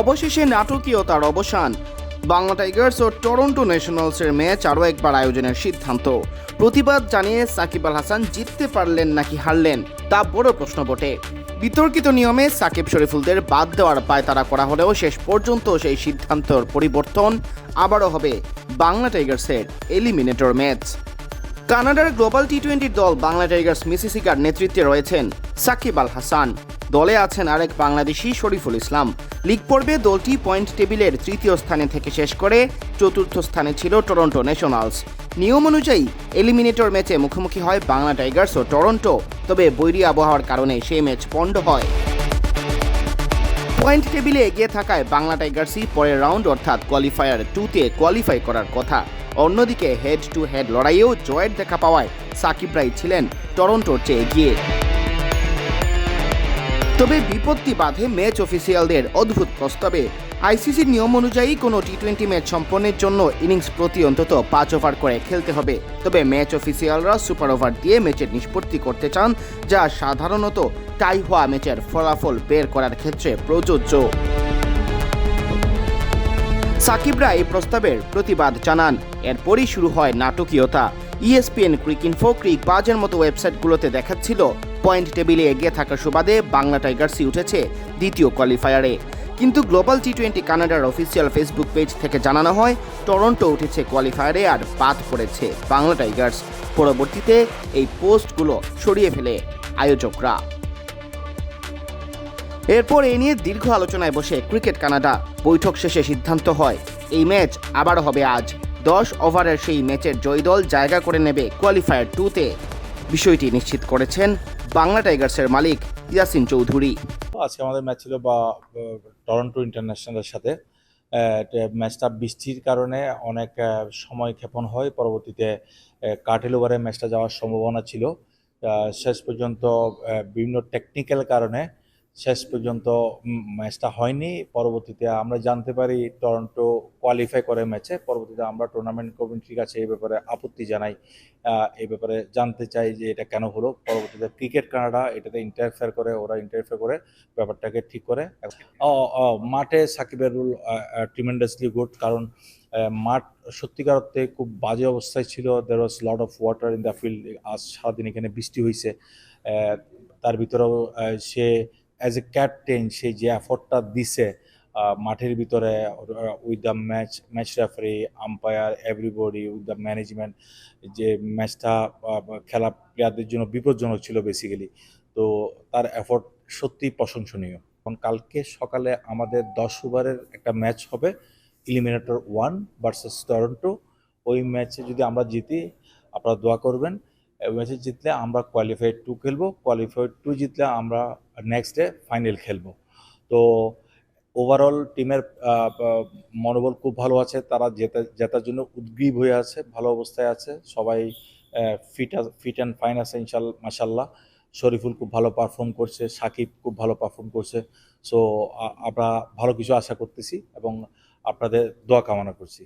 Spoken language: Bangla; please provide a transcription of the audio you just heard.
অবশেষে নাটকীয়তার অবসান। বাংলা টাইগার্স ও টরন্টো ন্যাশনালসের ম্যাচ আরও একবার আয়োজনের সিদ্ধান্ত। প্রতিবাদ জানিয়ে সাকিব আল হাসান জিততে পারলেন নাকি হারলেন, তা বড় প্রশ্ন বটে। বিতর্কিত নিয়মে সাকিব শরীফুলদের বাদ দেওয়ার পায়তারা করা হলেও শেষ পর্যন্ত সেই সিদ্ধান্তর পরিবর্তন আবারও হবে বাংলা টাইগার্সের এলিমিনেটর ম্যাচ। কানাডার গ্লোবাল টি টোয়েন্টি দল বাংলা টাইগার্স মিসিসিকার নেতৃত্বে রয়েছেন সাকিব আল হাসান। দলে আছেন আরেক বাংলাদেশি শরীফুল ইসলাম। লিগ পর্বে দলটি পয়েন্ট টেবিলের তৃতীয় স্থানে থেকে শেষ করে চতুর্থ স্থানে ছিল টরন্টো ন্যাশনালস। নিয়ম অনুযায়ী এলিমিনেটর ম্যাচে মুখোমুখি হয় বাংলা টাইগার্স ও টরন্টো, তবে বৈরী আবহাওয়ার কারণে সেই ম্যাচ পণ্ড হয়। পয়েন্ট টেবিলে এগিয়ে থাকায় বাংলা টাইগার্সই পরের রাউন্ড অর্থাৎ কোয়ালিফায়ার টুতে কোয়ালিফাই করার কথা। অন্যদিকে হেড টু হেড লড়াইয়েও জয়ের দেখা পাওয়ায় সাকিব রাই ছিলেন টরন্টোর চেয়ে এগিয়ে। তবে বিপত্তি বাধে ম্যাচ অফিসিয়ালদের অদ্ভুত প্রস্তাবে। আইসিসির নিয়ম অনুযায়ী কোনো টি টোয়েন্টি ম্যাচ সম্পন্নের জন্য ইনিংস প্রতি অন্তত পাঁচ ওভার করে খেলতে হবে। তবে ম্যাচ অফিসিয়ালরা সুপার ওভার দিয়ে ম্যাচের নিষ্পত্তি করতে চান, যা সাধারণত টাই হওয়া ম্যাচের ফলাফল বের করার ক্ষেত্রে প্রযোজ্য। সাকিবরা এই প্রস্তাবের প্রতিবাদ জানান। এরপরই শুরু হয় নাটকীয়তা। ইএসপিএন ক্রিক ইনফো ক্রিক বাজের মতো ওয়েবসাইটগুলোতে দেখাচ্ছিল, পয়েন্ট টেবিলে এগিয়ে থাকার সুবাদে বাংলা টাইগার্সই উঠেছে দ্বিতীয় কোয়ালিফায়ারে। কিন্তু গ্লোবাল টি টোয়েন্টি কানাডার অফিসিয়াল ফেসবুক পেজ থেকে জানানো হয়, টরন্টো উঠেছে কোয়ালিফায়ারে আর বাদ পড়েছে বাংলা টাইগার্স। পরবর্তীতে এই পোস্টগুলো সরিয়ে ফেলে আয়োজকরা। এরপর এ নিয়ে দীর্ঘ আলোচনায় বসে ক্রিকেট কানাডা। বৈঠক শেষে সিদ্ধান্ত হয়, এই ম্যাচ আবার হবে আজ। দশ ওভারের সেই ম্যাচের জয়ী দল জায়গা করে নেবে কোয়ালিফায়ার টুতে। বিষয়টি নিশ্চিত করেছেন বাংলা টাইগার্সের মালিক ইয়াসিন চৌধুরী। আজকে আমাদের ম্যাচ ছিল বা টরন্টো ইন্টারন্যাশনালের সাথে। ম্যাচটা বৃষ্টির কারণে অনেক সময় ক্ষেপণ হয়। পরবর্তীতে কার্টেল ওভারে ম্যাচটা যাওয়ার সম্ভাবনা ছিল। শেষ পর্যন্ত বিভিন্ন টেকনিক্যাল কারণে শেষ পর্যন্ত ম্যাচটা হয়নি। পরবর্তীতে আমরা জানতে পারি টরন্টো কোয়ালিফাই করে ম্যাচে। পরবর্তীতে আমরা টুর্নামেন্ট কমিটির কাছে এই ব্যাপারে আপত্তি জানাই। এই ব্যাপারে জানতে চাই যে এটা কেন হলো। পরবর্তীতে ক্রিকেট কানাডা, এটাতে ইন্টারফেয়ার করে, ওরা ইন্টারফেয়ার করে, ব্যাপারটাকে ঠিক করে। মাঠে সাকিবের রুল ট্রিমেন্ডাসলি গুড কারণ মাঠ সত্যিকার অর্থে খুব বাজে অবস্থায় ছিল। There was lot of water in the field আজ সারাদিন এখানে বৃষ্টি হয়েছে তার ভিতরেও সে অ্যাজ এ ক্যাপ্টেন সে যে এফোর্টটা দিছে মাঠের ভিতরে with the match match referee umpire everybody with the management যে ম্যাচটা খেলা প্লেয়ারদের জন্য বিপজ্জনক ছিল বেসিক্যালি তো তার এফোর্ট সত্যি প্রশংসনীয়। এখন কালকে সকালে আমাদের দশ ওভারের একটা ম্যাচ হবে ইলিমিনেটর ওয়ান ভার্সেস টরন্টো ওই ম্যাচে যদি আমরা জিতি, আপনারা দোয়া করবেন। ম্যাচে জিতলে আমরা কোয়ালিফাই টু খেলব কোয়ালিফাই টু জিতলে আমরা নেক্সট ডে ফাইনাল খেলব। তো ওভারঅল টিমের মনোবল খুব ভালো আছে, তারা জেতা, জেতার জন্য উদ্গ্রীব হয়ে আছে, ভালো অবস্থায় আছে, সবাই ফিট ফিট অ্যান্ড ফাইন আছে ইনশাল মাসাল্লাহ শরীফুল খুব ভালো পারফর্ম করছে, সাকিব খুব ভালো পারফর্ম করছে। সো আমরা ভালো কিছু আশা করতেছি এবং আপনাদের দোয়া কামনা করছি।